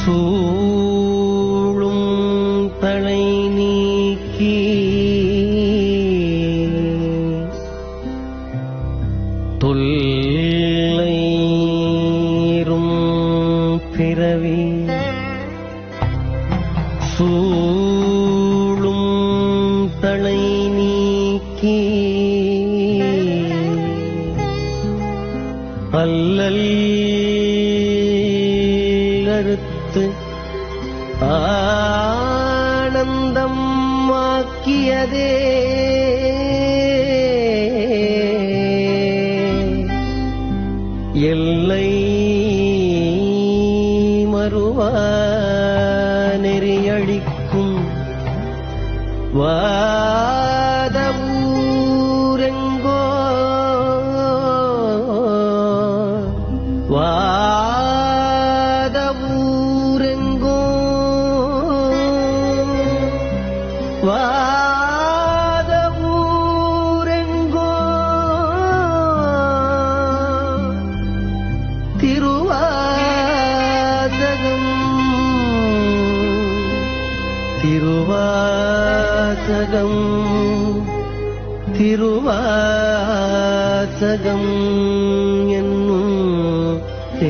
சூழும் தலை நீக்கி அறுத்து ஆனந்தம் ஆக்கியதே. திருவாசகம் என்னும் தே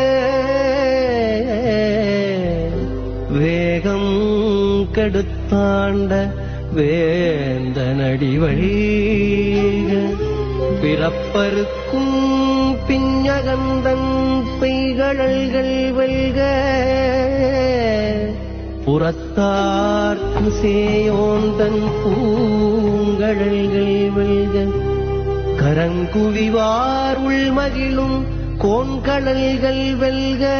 கெடுத்தாண்ட வேந்த வழிக. பிறப்பருக்கும் பிஞ்சகந்தன் பெய்கழல்கள் வெல்க. புறத்தார்க்கு சேயோந்தன் பூங்கழல்கள் வெல்க. கரங்குவிவார் உள்மகிழும் கோண்கடல்கள் வெல்க.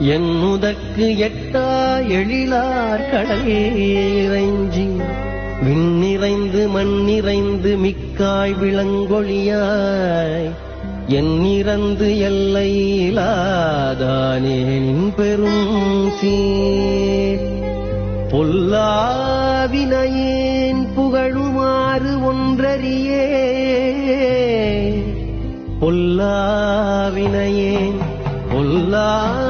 என்னுதற்கு எட்டா எழிலார் கடல் விண்ணிறைந்து மண்ணிறைந்து மிக்காய் விளங்கொழியாய் என்னிறந்து எல்லையிலாதானேனின் பெரும் சீர். பொல்லாவினையேன் புகழுமாறு ஒன்றறியே பொல்லாவினையேன் பொல்லா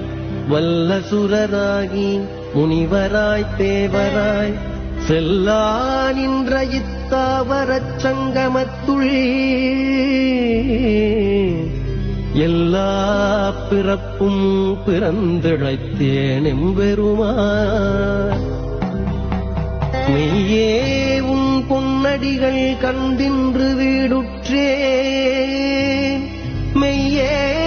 வல்ல சுரராகி முனிவராய் தேவராய் செல்லா நின்ற இத்தாவரச் சங்கமத்துள். எல்லா பிறப்பும் பிறந்திழைத்தேன் எம்பெருமான். மெய்யே உன் பொன்னடிகள் கண்டின்று வீடுற்றே. மெய்யே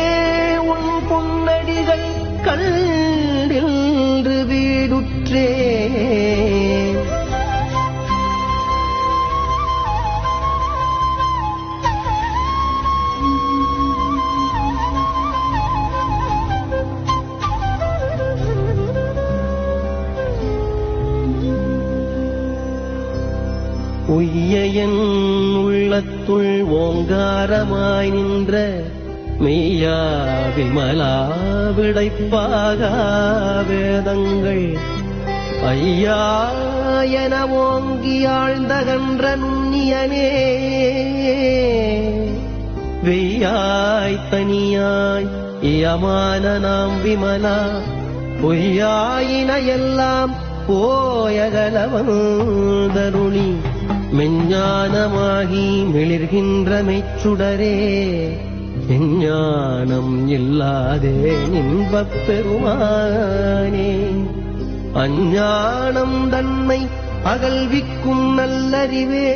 கண்டின்று வீடுற்றே. உய்ய என் உள்ளத்துள் ஓங்காரமாய் நின்ற மெய்யா விமலா விடைப்பாக வேதங்கள் ஐயா என ஓங்கி ஆழ்ந்தகன்ற நுண்ணியனே வெய்யாய் தனியாய் இயமான நாம் விமலா பொய்யாயின எல்லாம் போயகலவந்தருளி மெஞ்ஞானமாகி மிளிர்கின்ற மெச்சுடரே எஞ்ஞானம் இல்லாதே இன்பப் பெருமானே. அஞ்ஞானம் தன்னை அகல்விக்கும் நல்லறிவே.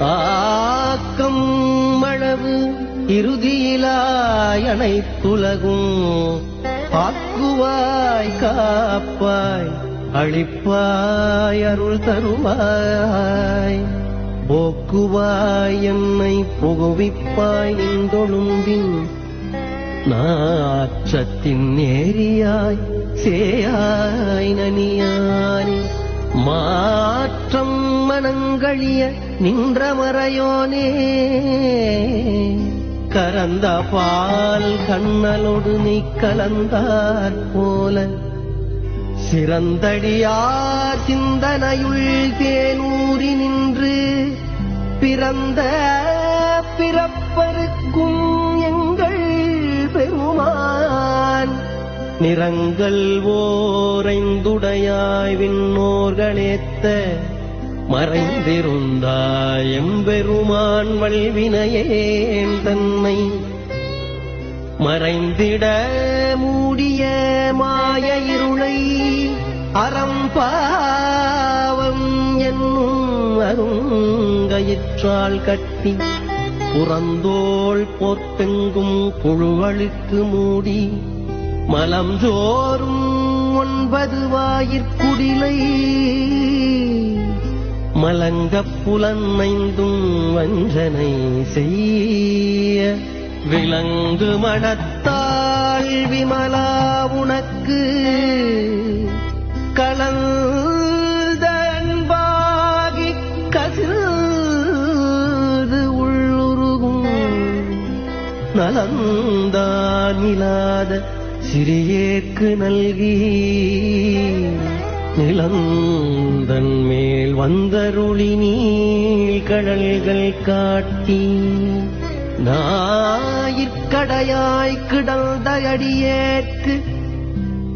ஆக்கம் மழவு இறுதியிலாயனை அனைத்துலகும். ஆக்குவாய் காப்பாய் அளிப்பாய் அருள் தருவாய். போக்குவாய் என்னை புகுவிப்பாய் நின்றொழும்பின் நாற்றத்தின் நேரியாய் சேயாய் நனியானே. மாற்றம் மனங்களிய நின்ற மறையோனே கரந்த பால் கண்ணலோடு நீ கலந்தாற் போல சிறந்தடியார் சிந்தனையுள் தேனூறி நின்று பிறந்த பிறப்பருக்கும் எங்கள் பெருமான். நிறங்கள் ஓரைந்துடையாய் விண்ணோர்களேத்த மறைந்திருந்தாய் எம்பெருமான் வல்வினையேன் தன்னை. மறைந்திட மூடிய மாய இருளை அறம்பாவம் என்னும் அருங்கயிற்றால் கட்டி புறந்தோள் போர்த்தெங்கும் புழுவழுக்கு மூடி மலம் ஜோறும் ஒன்பது வாயிற்குடிலை மலங்கப் புலன்னைந்தும் வஞ்சனை செய்ய விலங்கு மனத்தாள் விமலா உனக்கு. கலந்த அன்பாகி கசிந்து உள்ளுருகும். நலந்தான் இல்லாத சிறியேற்கு நல்கி. நிலந்தன் மேல் வந்தருளி நீள் கடல்கள் காட்டி. நான் தாயிற்கடையாய் கிடந்த அடியேற்கு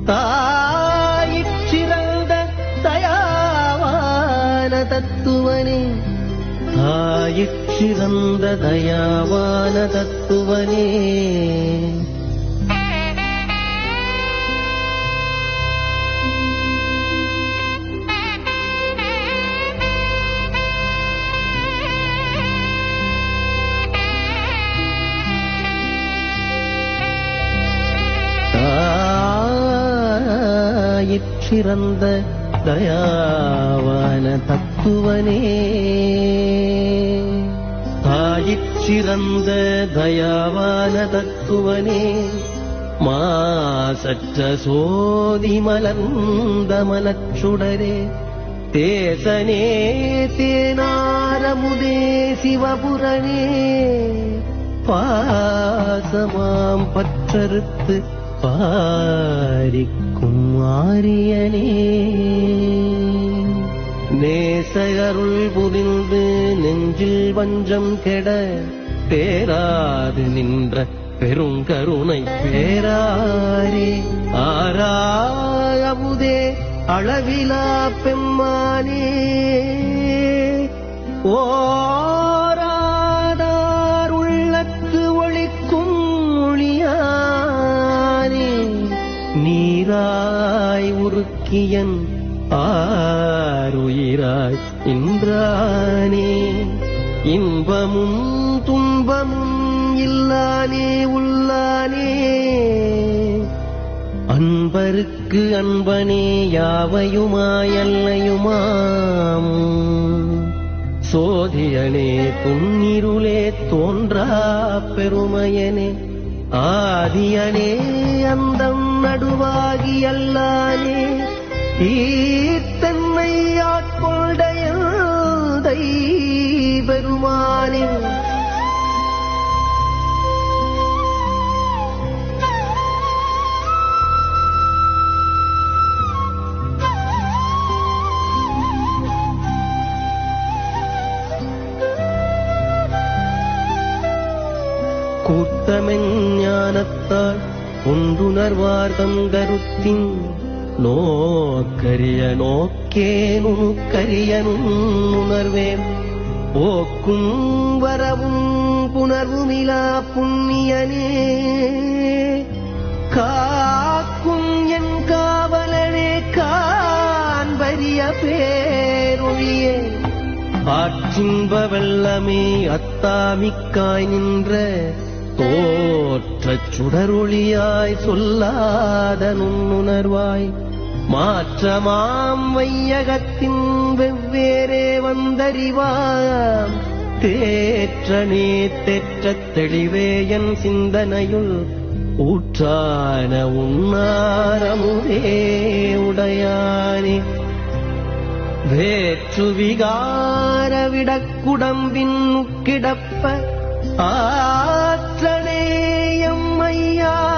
தாயிற்றிறந்த தயாவான தத்துவனே. தாயிற்றிறந்த தயாவான தத்துவனே. சிறந்த தயாவான தத்துவனே. தாயிற் சிறந்த தயாவான தத்துவனே. மாசற்ற சோதி மலர்ந்த மலச்சுடரே. தேசனே தேனாரமுதே சிவபுரனே பாசமாம் பற்றறுத்து பாரிக்கும் ஆரியனே தேசகருள் புரிந்து நெஞ்சில் வஞ்சம் கெட தேராது நின்ற பெருங்கருணை பேராரே. ஆராயமுதே அளவிலா பெம்மானே. ஓராதார் உள்ளத்து ஒளிக்கும் ஒளியானே. நீராய் உருக்கியன் ஆருயிராய் இன்றானே இன்பமும் துன்பமும் இல்லானே உள்ளானே. அன்பருக்கு அன்பனே யாவையுமாயல்லையுமாம் சோதியனே துன்னிருளே தோன்றா பெருமையனே. ஆதியனே அந்தம் நடுவாகி அல்லானே. ஈத்தன்னை ஆட்கொண்டைய பெருமானே ஒன்றுணர்வார்தம் கருத்தின் நோக்கரிய நோக்கே நுணுக்கரிய உணர்வேன். போக்கும் வரவும் புணர்வுமிலா புண்ணியனே. காக்கும் என் காவலனே காண்பரிய பேரொழியே. ஆற்றின்ப வெள்ளமே அத்தாமிக்காய் நின்ற தோற்றச் சுடரொளியாய் சொல்லாத நுண்ணுணர்வாய். மாற்றமாம் வையகத்தின் வெவ்வேறே வந்தறிவாம். தேற்றனே தேற்றத் தெளிவே என் சிந்தனையுள். ஊற்றான உன்னாரமுதே உடையானே. வேற்று விகார விடக்குடம்பின் கிடப்ப ஆற்றனே எம்மையா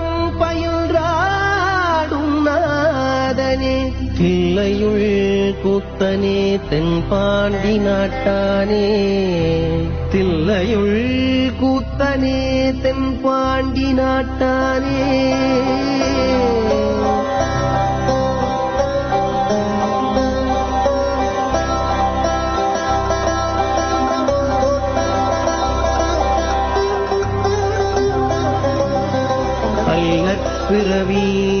நாதனே தில்லையுள் கூத்தனே தென்பாண்டி நாட்டானே. தில்லையுள் கூத்தனே தென்பாண்டி நாட்டானே. அல்லற் பிறவி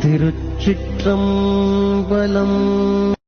திருச்சிற்றம்பலம்.